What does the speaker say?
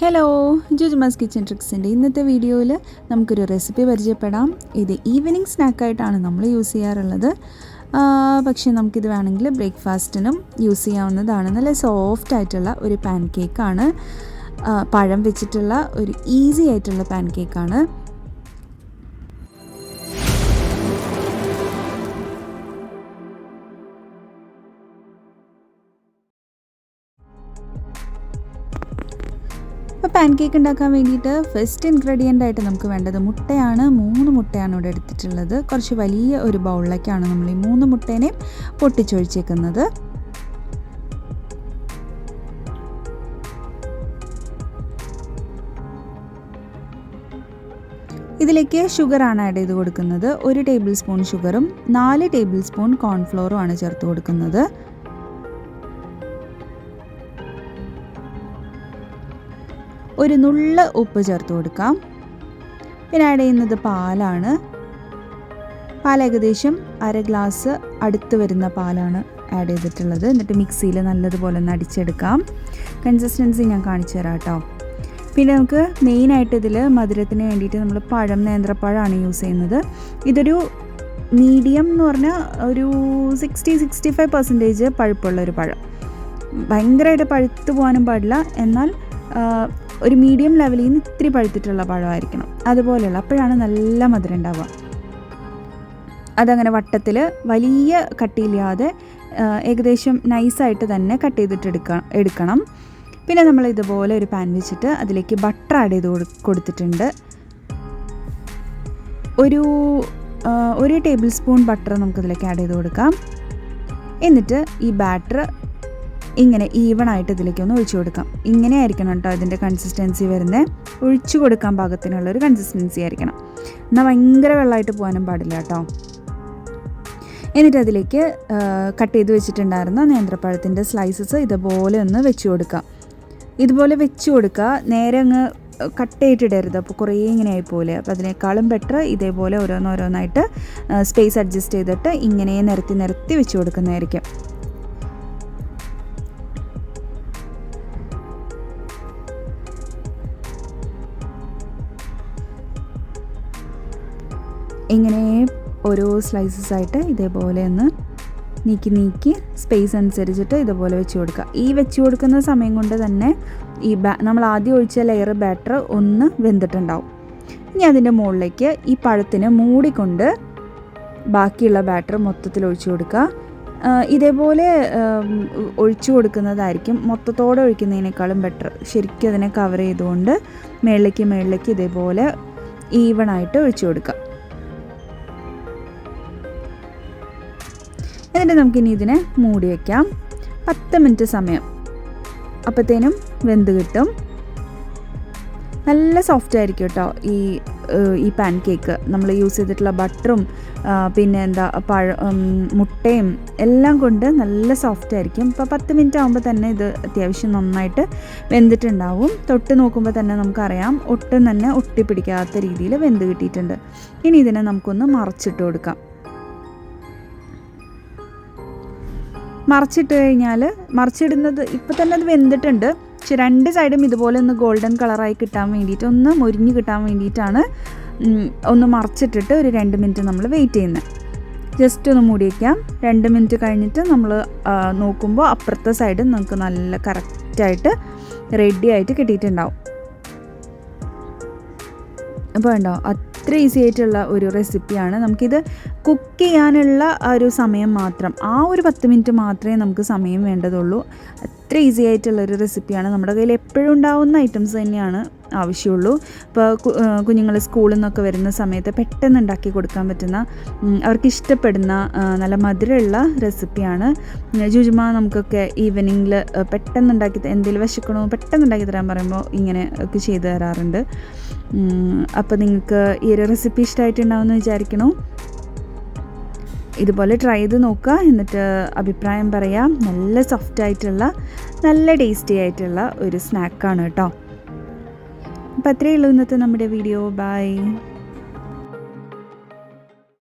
Hello ജുജുമാസ് kitchen ട്രിക്സിന്റെ ഇന്നത്തെ വീഡിയോയിൽ നമുക്കൊരു റെസിപ്പി പരിചയപ്പെടാം. ഇത് ഈവനിങ് സ്നാക്കായിട്ടാണ് നമ്മൾ യൂസ് ചെയ്യാറുള്ളത്. പക്ഷേ നമുക്കിത് വേണമെങ്കിൽ ബ്രേക്ക്ഫാസ്റ്റിനും യൂസ് ചെയ്യാവുന്നതാണ്. നല്ല സോഫ്റ്റ് ആയിട്ടുള്ള ഒരു പാൻ കേക്കാണ് പഴം വെച്ചിട്ടുള്ള ഒരു ഈസി ആയിട്ടുള്ള പാൻ കേക്കാണ് അപ്പോൾ പാൻ കേക്ക് ഉണ്ടാക്കാൻ വേണ്ടിയിട്ട് ഫസ്റ്റ് ഇൻഗ്രീഡിയന്റ് ആയിട്ട് നമുക്ക് വേണ്ടത് മുട്ടയാണ്. മൂന്ന് മുട്ടയാണ് ഇവിടെ എടുത്തിട്ടുള്ളത്. കുറച്ച് വലിയ ഒരു ബൗളിലേക്കാണ് നമ്മൾ ഈ മൂന്ന് മുട്ടേനെയും പൊട്ടിച്ചൊഴിച്ചേക്കുന്നത്. ഇതിലേക്ക് ഷുഗറാണ് ആഡ് ചെയ്ത് കൊടുക്കുന്നത്. ഒരു ടേബിൾ സ്പൂൺ ഷുഗറും നാല് ടേബിൾ സ്പൂൺ കോൺഫ്ലോറും ആണ് ചേർത്ത് കൊടുക്കുന്നത്. ഒരു നുള്ള ഉപ്പ് ചേർത്ത് കൊടുക്കാം. പിന്നെ ആഡ് ചെയ്യുന്നത് പാലാണ്. പാൽ ഏകദേശം അര ഗ്ലാസ് അടുത്ത് വരുന്ന പാലാണ് ആഡ് ചെയ്തിട്ടുള്ളത്. എന്നിട്ട് മിക്സിയിൽ നല്ലതുപോലെ ഒന്ന് അടിച്ചെടുക്കാം. കൺസിസ്റ്റൻസി ഞാൻ കാണിച്ചു തരാം കേട്ടോ. പിന്നെ നമുക്ക് മെയിനായിട്ട് ഇതിൽ മധുരത്തിന് വേണ്ടിയിട്ട് നമ്മൾ പഴം നേന്ത്രപ്പഴമാണ് യൂസ് ചെയ്യുന്നത്. ഇതൊരു മീഡിയം എന്ന് പറഞ്ഞാൽ ഒരു സിക്സ്റ്റി സിക്സ്റ്റി ഫൈവ് പെർസെന്റേജ് പഴുപ്പുള്ള ഒരു പഴം. ഭയങ്കരമായിട്ട് പഴുത്തു പോകാനും പാടില്ല. എന്നാൽ ഒരു മീഡിയം ലെവലിൽ നിന്ന് ഇത്തിരി പഴുത്തിട്ടുള്ള പഴമായിരിക്കണം. അതുപോലെയുള്ള അപ്പോഴാണ് നല്ല മധുരം ഉണ്ടാവുക. അതങ്ങനെ വട്ടത്തിൽ വലിയ കട്ടിയില്ലാതെ ഏകദേശം നൈസായിട്ട് തന്നെ കട്ട് ചെയ്തിട്ട് എടുക്കണം എടുക്കണം. പിന്നെ നമ്മൾ ഇതുപോലെ ഒരു പാൻ വെച്ചിട്ട് അതിലേക്ക് ബട്ടർ ആഡ് ചെയ്ത് കൊടുത്തിട്ടുണ്ട്. ഒരു ഒരു ടേബിൾ സ്പൂൺ ബട്ടർ നമുക്കതിലേക്ക് ആഡ് ചെയ്ത് കൊടുക്കാം. എന്നിട്ട് ഈ ബാറ്റർ ഇങ്ങനെ ഈവൺ ആയിട്ട് ഇതിലേക്ക് ഒന്ന് ഒഴിച്ചു കൊടുക്കാം. ഇങ്ങനെ ആയിരിക്കണം കേട്ടോ ഇതിന്റെ കൺസിസ്റ്റൻസി വരുന്നത്. ഒഴിച്ചു കൊടുക്കാൻ പാകത്തിനുള്ള ഒരു കൺസിസ്റ്റൻസി ആയിരിക്കണം. എന്നാൽ ഭയങ്കര വെള്ളമായിട്ട് പോകാനും പാടില്ല കേട്ടോ. എന്നിട്ട് അതിലേക്ക് കട്ട് ചെയ്ത് വെച്ചിട്ടുണ്ടായിരുന്ന നേന്ത്രപ്പഴത്തിന്റെ സ്ലൈസസ് ഇതുപോലെ ഒന്ന് വെച്ച് കൊടുക്കുക ഇതുപോലെ വെച്ച് കൊടുക്കുക. നേരെ അങ്ങ് കട്ട് ചെയ്തിട്ടിടരുത് അപ്പോൾ കുറേ ഇങ്ങനെ ആയിപ്പോലെ അപ്പോൾ അതിനേക്കാളും ബെറ്റർ ഇതേപോലെ ഓരോന്നോരോന്നായിട്ട് സ്പേസ് അഡ്ജസ്റ്റ് ചെയ്തിട്ട് ഇങ്ങനെ നിരത്തി നിരത്തി വെച്ച് കൊടുക്കുന്നതായിരിക്കും. ഇങ്ങനെ ഓരോ സ്ലൈസസ് ആയിട്ട് ഇതേപോലെ ഒന്ന് നീക്കി നീക്കി സ്പേസ് അനുസരിച്ചിട്ട് ഇതുപോലെ വെച്ച് കൊടുക്കുക. ഈ വെച്ച് കൊടുക്കുന്ന സമയം കൊണ്ട് തന്നെ ഈ ബാ നമ്മൾ ആദ്യം ഒഴിച്ച ലെയർ ബാറ്റർ ഒന്ന് വെന്തിട്ടുണ്ടാവും. ഇനി അതിന്റെ മുകളിലേക്ക് ഈ പഴത്തിന് മൂടിക്കൊണ്ട് ബാക്കിയുള്ള ബാറ്റർ മൊത്തത്തിൽ ഒഴിച്ചു കൊടുക്കുക. ഇതേപോലെ ഒഴിച്ചു കൊടുക്കുന്നതായിരിക്കും മൊത്തത്തോടെ ഒഴിക്കുന്നതിനേക്കാളും ബെറ്റർ ശരിക്കും അതിനെ കവർ ചെയ്തുകൊണ്ട് മേളിലേക്ക് മേളിലേക്ക് ഇതേപോലെ ഈവൺ ആയിട്ട് ഒഴിച്ചു കൊടുക്കുക. എന്നിട്ട് നമുക്കിനി ഇതിനെ മൂടി വയ്ക്കാം പത്ത് മിനിറ്റ് സമയം. അപ്പോഴത്തേനും വെന്ത് കിട്ടും. നല്ല സോഫ്റ്റ് ആയിരിക്കും കേട്ടോ ഈ ഈ പാൻ കേക്ക് നമ്മൾ യൂസ് ചെയ്തിട്ടുള്ള ബട്ടറും പിന്നെ എന്താ പഴ മുട്ടയും എല്ലാം കൊണ്ട് നല്ല സോഫ്റ്റ് ആയിരിക്കും. ഇപ്പോൾ പത്ത് മിനിറ്റ് ആകുമ്പോൾ തന്നെ ഇത് അത്യാവശ്യം നന്നായിട്ട് വെന്തിട്ടുണ്ടാവും. തൊട്ട് നോക്കുമ്പോൾ തന്നെ നമുക്കറിയാം ഒട്ടും തന്നെ ഒട്ടിപ്പിടിക്കാത്ത രീതിയിൽ വെന്ത് കിട്ടിയിട്ടുണ്ട്. ഇനി ഇതിനെ നമുക്കൊന്ന് മറച്ചിട്ട് കൊടുക്കാം. മറച്ചിട്ട് കഴിഞ്ഞാൽ മറിച്ചിടുന്നത് ഇപ്പം തന്നെ അത് വെന്തിട്ടുണ്ട്. പക്ഷെ രണ്ട് സൈഡും ഇതുപോലെ ഒന്ന് ഗോൾഡൻ കളറായി കിട്ടാൻ വേണ്ടിയിട്ട് ഒന്ന് മുരിഞ്ഞ് കിട്ടാൻ വേണ്ടിയിട്ടാണ് ഒന്ന് മറിച്ചിട്ടിട്ട് ഒരു രണ്ട് മിനിറ്റ് നമ്മൾ വെയിറ്റ് ചെയ്യുന്നത് ജസ്റ്റ് ഒന്ന് മൂടി വയ്ക്കാം രണ്ട് മിനിറ്റ് കഴിഞ്ഞിട്ട് നമ്മൾ നോക്കുമ്പോൾ അപ്പുറത്തെ സൈഡ് നമുക്ക് നല്ല കറക്റ്റായിട്ട് റെഡി ആയിട്ട് കിട്ടിയിട്ടുണ്ടാവും. അപ്പോൾ ഉണ്ടോ അത്ര ഈസി ആയിട്ടുള്ള ഒരു റെസിപ്പിയാണ് നമുക്കിത് കുക്ക് ചെയ്യാനുള്ള ആ ഒരു സമയം മാത്രം ആ ഒരു പത്ത് മിനിറ്റ് മാത്രമേ നമുക്ക് സമയം വേണ്ടതുള്ളൂ. അത്ര ഈസി ആയിട്ടുള്ള ഒരു റെസിപ്പിയാണ് നമ്മുടെ കയ്യിൽ എപ്പോഴും ഉണ്ടാവുന്ന ഐറ്റംസ് തന്നെയാണ്. ആവശ്യമുള്ളൂ. ഇപ്പോൾ കുഞ്ഞുങ്ങൾ സ്കൂളിൽ നിന്നൊക്കെ വരുന്ന സമയത്ത് പെട്ടെന്ന് ഉണ്ടാക്കി കൊടുക്കാൻ പറ്റുന്ന അവർക്ക് ഇഷ്ടപ്പെടുന്ന നല്ല മധുരമുള്ള റെസിപ്പിയാണ്. ജുജുമ നമുക്കൊക്കെ ഈവനിങ്ങിൽ പെട്ടെന്ന് ഉണ്ടാക്കി എന്തെങ്കിലും വിശക്കണോ? പെട്ടെന്ന് ഉണ്ടാക്കി തരാൻ പറയുമ്പോൾ ഇങ്ങനെ ഒക്കെ ചെയ്തു തരാറുണ്ട്. അപ്പോൾ നിങ്ങൾക്ക് ഈ ഒരു റെസിപ്പി ഇഷ്ടമായിട്ടുണ്ടാവുമെന്ന് വിചാരിക്കണോ. ഇതുപോലെ ട്രൈ ചെയ്ത് നോക്കുക. എന്നിട്ട് അഭിപ്രായം പറയാം. നല്ല സോഫ്റ്റ് ആയിട്ടുള്ള നല്ല ടേസ്റ്റി ആയിട്ടുള്ള ഒരു സ്നാക്കാണ് കേട്ടോ. അപ്പോൾ അത്രയേ ഉള്ളൂ ഇന്നത്തെ നമ്മുടെ വീഡിയോ. ബൈ